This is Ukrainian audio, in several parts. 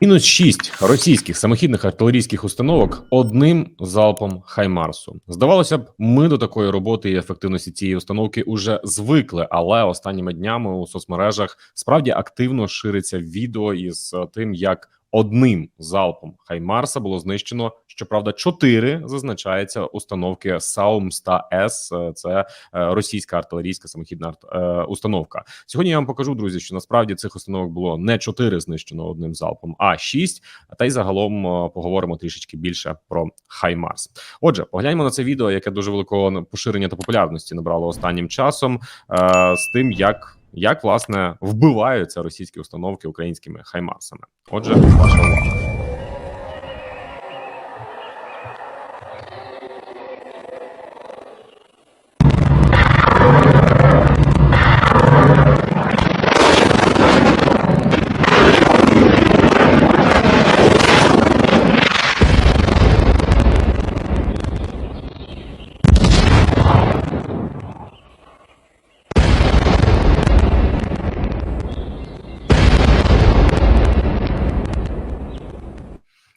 Мінус 6 російських самохідних артилерійських установок одним залпом Хаймарсу. Здавалося б, ми до такої роботи і ефективності цієї установки уже звикли, але останніми днями у соцмережах справді активно шириться відео із е, тим, як одним залпом Хаймарса було знищено. Щоправда, чотири зазначається установки Саум 100 С. Це е, російська артилерійська самохідна е, установка. Сьогодні я вам покажу, друзі, що насправді цих установок було не чотири знищено одним залпом, а шість. Та й загалом е, поговоримо трішечки більше про Хаймарс. Отже, погляньмо на це відео, яке дуже великого поширення та популярності набрало останнім часом, е, з тим, як. Як власне вбиваються російські установки українськими хаймарсами? Отже, ваша увага.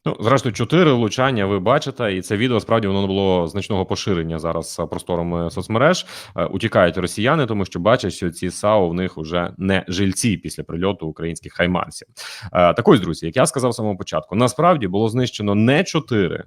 Ну, зрештою, чотири влучання ви бачите, і це відео справді воно було значного поширення зараз е, просторами соцмереж. Е, Утікають росіяни, тому що бачать, що ці САУ в них вже не жильці після прильоту українських хаймарсів. Е, Так ось, друзі, як я сказав самого початку, насправді було знищено не чотири.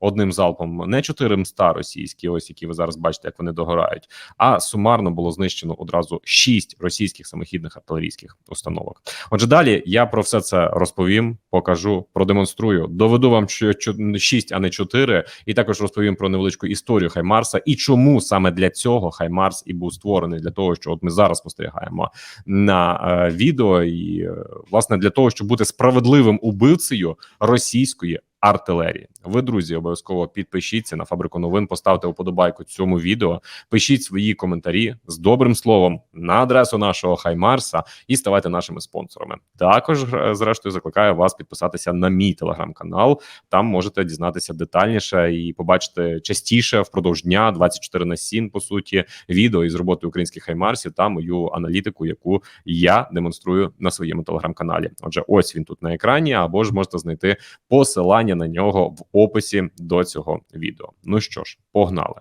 Одним залпом не 400 російські, ось які ви зараз бачите, як вони догорають. А сумарно було знищено одразу 6 російських самохідних артилерійських установок. Отже, далі я про все це розповім, покажу, продемонструю, доведу вам, що 6, а не 4, і також розповім про невеличку історію Хаймарса і чому саме для цього Хаймарс і був створений для того, що от ми зараз спостерігаємо на е, відео, і е, власне для того, щоб бути справедливим убивцею російської артилерії. Ви, друзі, обов'язково підпишіться на фабрику новин, поставте вподобайку цьому відео, пишіть свої коментарі з добрим словом на адресу нашого Хаймарса і ставайте нашими спонсорами. Також, е, зрештою, закликаю вас підписатися на мій телеграм-канал. Там можете дізнатися детальніше і побачити частіше впродовж дня 24 на 7, по суті, відео із роботи українських хаймарсів та мою аналітику, яку я демонструю на своєму телеграм-каналі. Отже, ось він тут на екрані, або ж можете знайти посилання на нього в описі до цього відео. Ну що ж, погнали.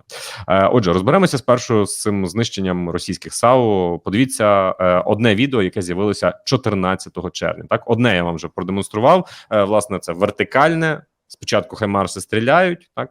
Е, Отже, розберемося спершу з цим знищенням російських САУ. Подивіться е, одне відео, яке з'явилося 14 червня. Так, одне я вам вже продемонстрував. Е, Власне, це вертикальне. Спочатку Хаймарси стріляють, так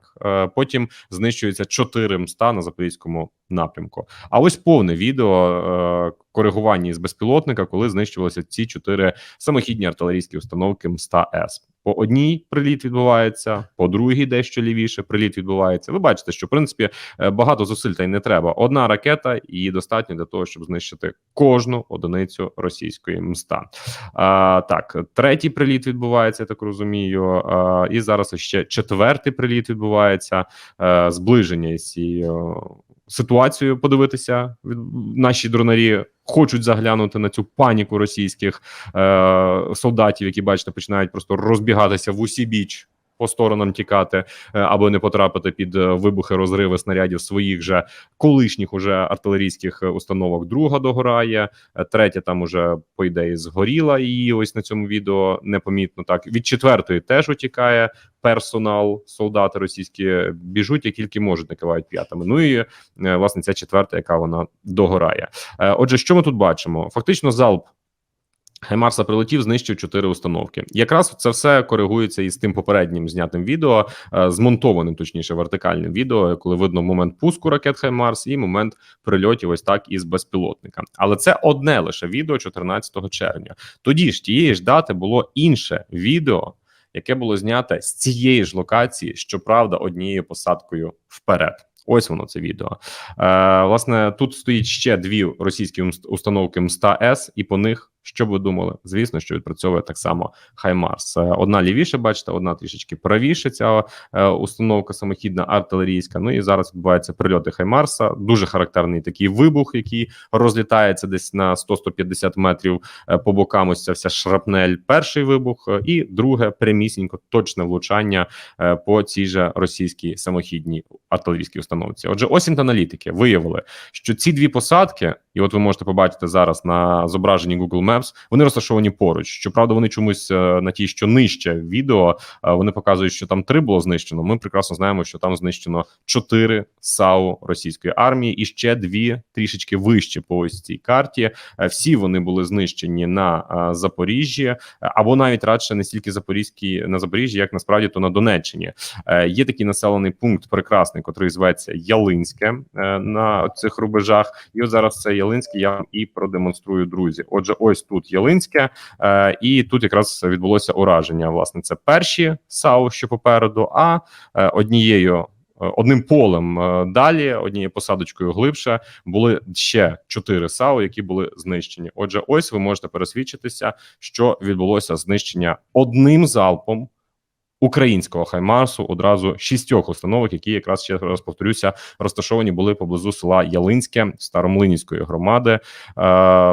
потім знищується 400 на запорізькому напрямку. А ось повне відео е, коригування з безпілотника, коли знищувалися ці чотири самохідні артилерійські установки МСТА С. По одній приліт відбувається, по другій дещо лівіше приліт відбувається. Ви бачите, що в принципі е, багато зусиль та й не треба. Одна ракета і достатньо для того, щоб знищити кожну одиницю російської мста. А, Так, третій приліт відбувається, я так розумію. А, І зараз ще четвертий приліт відбувається. А, зближення із цією ситуацією подивитися. Наші дронарі хочуть заглянути на цю паніку російських е, солдатів, які бачите, починають просто розбігатися в усі біч. По сторонам тікати е, або не потрапити під е, вибухи розриви снарядів своїх же колишніх уже артилерійських е, установок. Друга догорає, третя там уже по ідеї згоріла. І ось на цьому відео непомітно так від четвертої теж утікає персонал, солдати російські біжуть, як тільки можуть, накивають п'ятами. Ну і власне ця четверта, яка вона догорає. Отже, що ми тут бачимо? Фактично, залп. Хаймарса прилетів, знищив чотири установки. Якраз це все коригується із тим попереднім знятим відео, змонтованим, точніше, вертикальним відео, коли видно момент пуску ракет Хаймарс і момент прильотів, ось так із безпілотника. Але це одне лише відео 14 червня. Тоді ж тієї ж дати було інше відео, яке було знято з цієї ж локації, щоправда, однією посадкою вперед. Ось воно це відео. Е, Власне, тут стоїть ще дві російські установки МСТА С, і по них що ви думали? Звісно, що відпрацьовує так само Хаймарс. Е, одна лівіше, бачите, одна трішечки правіше. Ця е, установка самохідна артилерійська. Ну і зараз відбуваються прильоти Хаймарса. Дуже характерний такий вибух, який розлітається десь на 100-150 метрів е, по бокам. Ось ця вся шрапнель. Перший вибух, і друге прямісінько точне влучання по цій же російській самохідній артилерійській установці. Отже, ось аналітики виявили, що ці дві посадки, і от ви можете побачити зараз на зображенні Google Maps, Maps, вони розташовані поруч. Щоправда, вони чомусь е, на ті, що нижче відео, е, вони показують, що там три було знищено. Ми прекрасно знаємо, що там знищено чотири САУ російської армії, і ще дві трішечки вище по ось цій карті. Е, Всі вони були знищені на Запоріжжі, або навіть радше не стільки Запорізькій на Запоріжжі, як насправді то на Донеччині. Є такий населений пункт прекрасний, котрий зветься Ялинське на цих рубежах. І от зараз це Ялинське я вам і продемонструю, друзі. Отже, ось тут Ялинське, е, і тут якраз відбулося ураження. Власне, це перші САУ, що попереду, а е, однією. е, Одним полем е, далі, однією посадочкою глибше, були ще чотири САУ, які були знищені. Отже, ось ви можете пересвідчитися, що відбулося знищення одним залпом українського хаймарсу одразу шістьох установок, які якраз ще раз повторюся, розташовані були поблизу села Ялинське Старомлинівської громади. Е,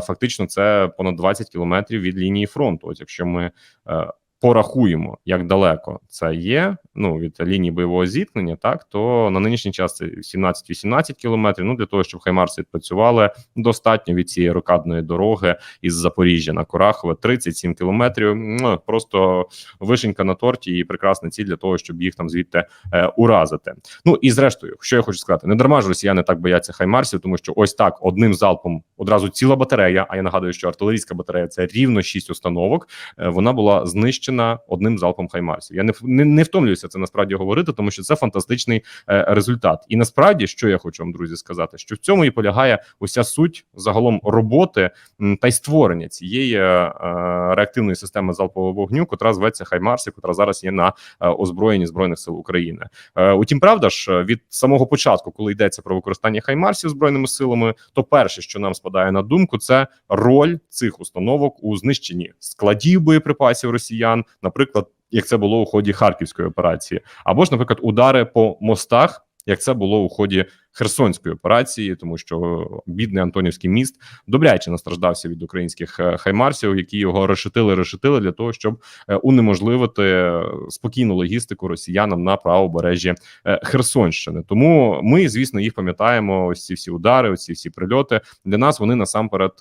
Фактично, це понад 20 кілометрів від лінії фронту. Ось якщо ми е, порахуємо, як далеко це є. Ну від лінії бойового зіткнення, так то на нинішній час це 17-18 кілометрів. Ну для того, щоб хаймарси відпрацювали, достатньо від цієї рокадної дороги із Запоріжжя на Курахове 37 кілометрів. Ну, просто вишенька на торті і прекрасна ціль для того, щоб їх там звідти е, уразити. Ну і зрештою, що я хочу сказати, не дарма ж росіяни так бояться хаймарсів, тому що ось так одним залпом одразу ціла батарея. А я нагадую, що артилерійська батарея це рівно 6 установок. е, Вона була знищена одним залпом хаймарсів. Я не не, не втомлююся це насправді говорити, тому що це фантастичний е, результат. І насправді, що я хочу вам, друзі, сказати, що в цьому і полягає уся суть загалом роботи м, та й створення цієї е, реактивної системи залпового вогню, котра зветься Хаймарс, і котра зараз є на е, озброєнні збройних сил України. Е, Утім, правда ж, від самого початку, коли йдеться про використання хаймарсів збройними силами, то перше, що нам спадає на думку, це роль цих установок у знищенні складів боєприпасів росіян, наприклад, як це було у ході харківської операції, або ж, наприклад, удари по мостах. Як це було у ході Херсонської операції, тому що бідний Антонівський міст добряче настраждався від українських е, хаймарсів, які його решетили, решетили для того, щоб е, унеможливити е, спокійну логістику росіянам на правобережжі Херсонщини. Тому ми, звісно, їх пам'ятаємо. Ось ці всі удари, ось ці всі прильоти. Для нас вони насамперед.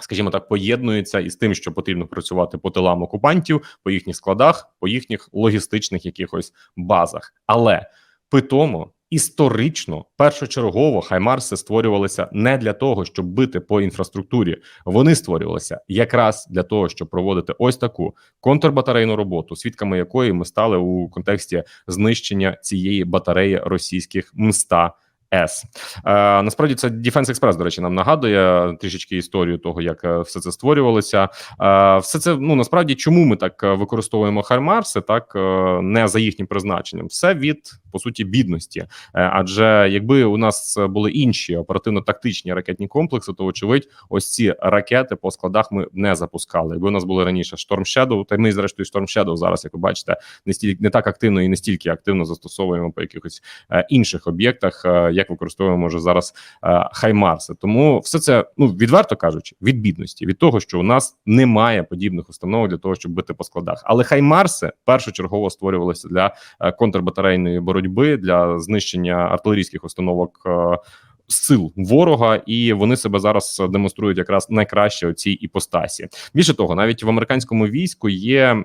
Скажімо так, поєднується із тим, що потрібно працювати по тилам окупантів, по їхніх складах, по їхніх логістичних якихось базах. Але питомо історично першочергово хаймарси створювалися не для того, щоб бити по інфраструктурі. Вони створювалися якраз для того, щоб проводити ось таку контрбатарейну роботу, свідками якої ми стали у контексті знищення цієї батареї російських мста. С е, насправді це Defense Express, до речі, нам нагадує трішечки історію того, як е, все це створювалося. Е, все це ну насправді чому ми так е, використовуємо Хаймарси, так е, не за їхнім призначенням, все від по суті бідності. Е, адже якби у нас були інші оперативно-тактичні ракетні комплекси, то очевидь, ось ці ракети по складах ми не запускали. Якби у нас були раніше Storm Shadow, та ми зрештою Storm Shadow зараз, як ви бачите, не стільки не так активно і не стільки активно застосовуємо по якихось е, інших об'єктах, е, як використовуємо може зараз е, Хаймарси. Тому все це ну відверто кажучи, від бідності, від того, що у нас немає подібних установок для того, щоб бити по складах. Але Хаймарси першочергово створювалися для е, контрбатарейної боротьби для знищення артилерійських установок. е, Сил ворога, і вони себе зараз демонструють якраз найкраще у цій іпостасі. Більше того, навіть в американському війську є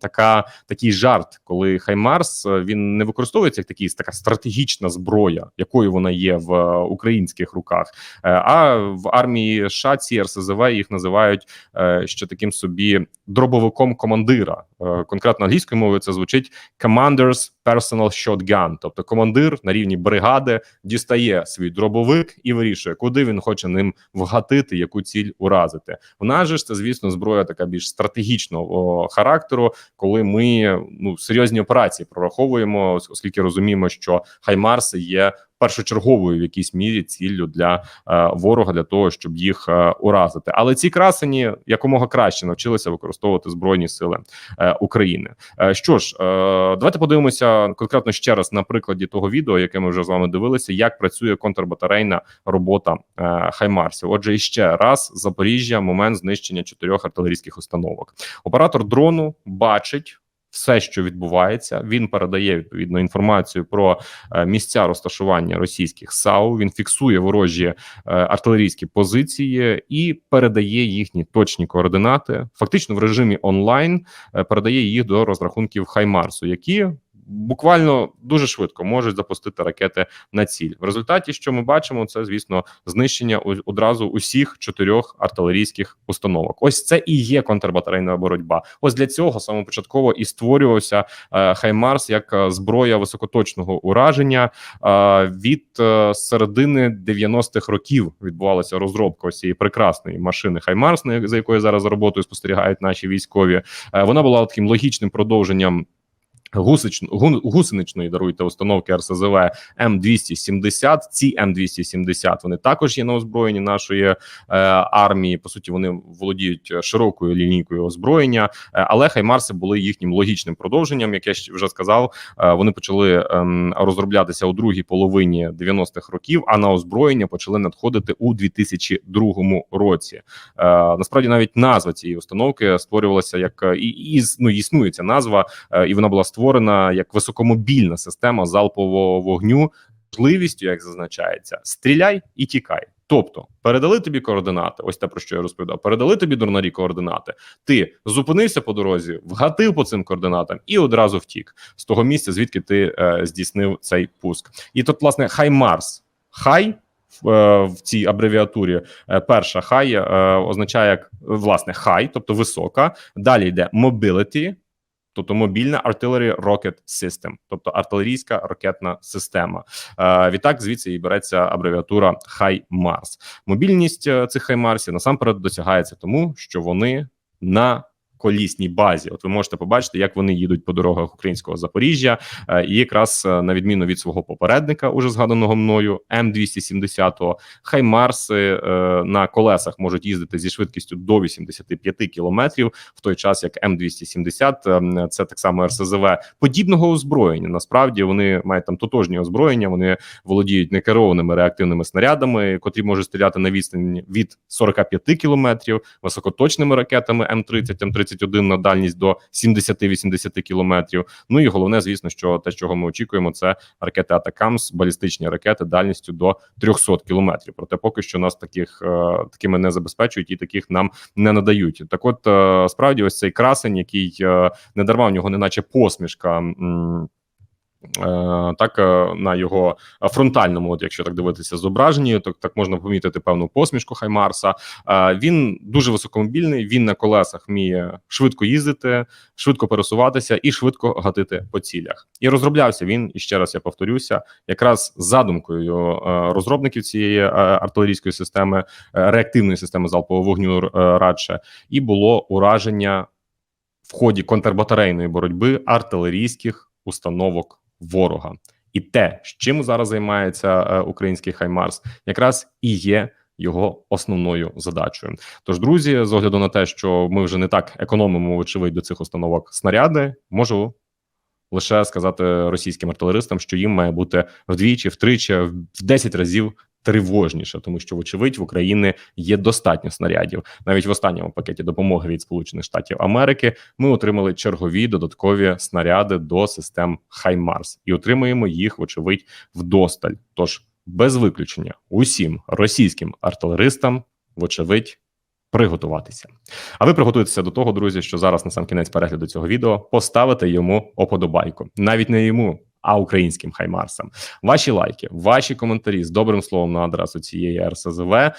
така такий жарт, коли Хаймарс е, він не використовується як такий така стратегічна зброя, якою вона є в е, українських руках. А в армії США ці РСЗВ їх називають ще таким собі дробовиком командира. Конкретно англійською мовою це звучить Commander's Personal Shotgun, тобто командир на рівні бригади дістає свій дробовик і вирішує, куди він хоче ним вгатити, яку ціль уразити. В нас же ж це, звісно, зброя така більш стратегічного характеру, коли ми ну серйозні операції прораховуємо, оскільки розуміємо, що Хаймарси є першочерговою в якійсь мірі ціллю для е, ворога для того, щоб їх е, уразити. Але ці красені якомога краще навчилися використовувати збройні сили е, України. Що ж, давайте подивимося конкретно ще раз на прикладі того відео, яке ми вже з вами дивилися, як працює контрбатарейна робота Хаймарсів. Отже, іще раз Запоріжжя, момент знищення чотирьох артилерійських установок. Оператор дрону бачить. Все, що відбувається. Він передає відповідно інформацію про е, місця розташування російських САУ. Він фіксує ворожі е, артилерійські позиції і передає їхні точні координати. Фактично в режимі онлайн е, передає їх до розрахунків Хаймарсу, які буквально дуже швидко можуть запустити ракети на ціль. В результаті, що ми бачимо, це звісно знищення одразу усіх чотирьох артилерійських установок. Ось це і є контрбатарейна боротьба. Ось для цього самопочатково і створювався е, Хаймарс як е, зброя високоточного ураження. Е, від середини 90-х років відбувалася розробка цієї прекрасної машини Хаймарс, за якою зараз за роботою спостерігають наші військові. Вона була таким логічним продовженням. Гусично, гу- гусеничної даруйте установки РСЗВ М270. Ці М270 вони також є на озброєнні нашої е, армії. По суті, вони володіють е, широкою лінійкою озброєння, е, але Хаймарси були їхнім логічним продовженням. Як я вже сказав, е, вони почали ем, розроблятися у другій половині 90-х років, а на озброєння почали надходити у 2002 році. Е, насправді навіть назва цієї установки створювалася як і, і ну, існує ця назва, і вона була створена як високомобільна система залпового вогню, можливістю, як зазначається, стріляй і тікай. Тобто передали тобі координати, ось те про що я розповідав. Передали тобі дурнарі координати. Ти зупинився по дорозі, вгатив по цим координатам і одразу втік з того місця, звідки ти е, здійснив цей пуск. І тут, власне, хай Марс, хай в, е, цій абревіатурі. е, Перша хай е, означає як власне хай, тобто висока. Далі йде mobility, тобто мобільна Artillery Rocket System, тобто артилерійська ракетна система. Е, відтак звідси і береться абревіатура HIMARS. Мобільність е, цих HIMARS насамперед досягається тому, що вони на колісній базі. От ви можете побачити, як вони їдуть по дорогах українського Запоріжжя, Е, і якраз е, на відміну від свого попередника, уже згаданого мною, М270, Хаймарси е, на колесах можуть їздити зі швидкістю до 85 кілометрів, в той час як М270 е, це так само РСЗВ подібного озброєння. Насправді вони мають там тотожні озброєння. Вони володіють некерованими реактивними снарядами, котрі можуть стріляти на відстані від 45 кілометрів, високоточними ракетами М30, М31 на дальність до 70-80 кілометрів. Ну і головне, звісно, що те, чого ми очікуємо, це ракети Атакамс, балістичні ракети дальністю до 300 кілометрів. Проте поки що нас таких е, такими не забезпечують і таких нам не надають. Так, от е, справді, ось цей красень, який е, не дарма в нього, неначе посмішка. Е, Так, е, на його фронтальному, от якщо так дивитися зображенні, то так можна помітити певну посмішку Хаймарса. Е, Він дуже високомобільний. Він на колесах вміє швидко їздити, швидко пересуватися і швидко гатити по цілях. І розроблявся він і ще раз я повторюся, якраз задумкою розробників цієї артилерійської системи, реактивної системи залпового вогню радше, і було ураження в ході контрбатарейної боротьби артилерійських установок ворога. І те, чим зараз займається е, український Хаймарс, якраз і є його основною задачею. Тож, друзі, з огляду на те, що ми вже не так економимо, вочевидь, до цих установок снаряди, можу лише сказати російським артилеристам, що їм має бути вдвічі, втричі, в 10 разів тривожніше, тому що, вочевидь, в Україні є достатньо снарядів. Навіть в останньому пакеті допомоги від Сполучених Штатів Америки ми отримали чергові додаткові снаряди до систем Хаймарс і отримуємо їх, вочевидь, вдосталь. Тож без виключення усім російським артилеристам, вочевидь. Приготуватися. А ви приготуйтеся до того, друзі, що зараз на сам кінець перегляду цього відео поставите йому оподобайку. Навіть не йому, а українським хаймарсам. Ваші лайки, ваші коментарі з добрим словом на адресу цієї РСЗВ е,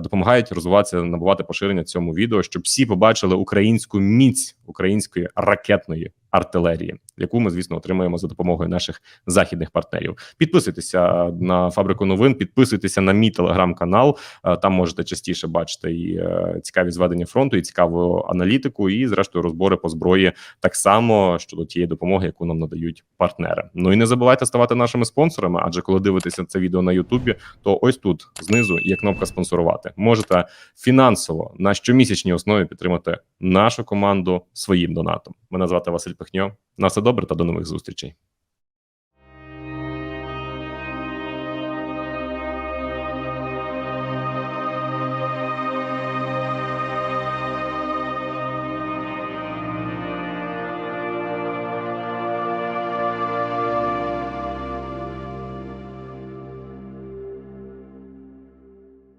допомагають розвиватися, набувати поширення цьому відео, щоб всі побачили українську міць української ракетної артилерії, яку ми, звісно, отримаємо за допомогою наших західних партнерів. Підписуйтеся на фабрику новин, підписуйтеся на мій телеграм-канал. Е, Там можете частіше бачити і е, цікаві зведення фронту, і цікаву аналітику, і зрештою розбори по зброї так само щодо тієї допомоги, яку нам надають партнери. Ну і не забувайте ставати нашими спонсорами. Адже коли дивитеся це відео на Ютубі, то ось тут знизу є кнопка спонсорувати. Можете фінансово на щомісячній основі підтримати нашу команду своїм донатом. Мене звати Василь Пихньо. На все добре та до нових зустрічей.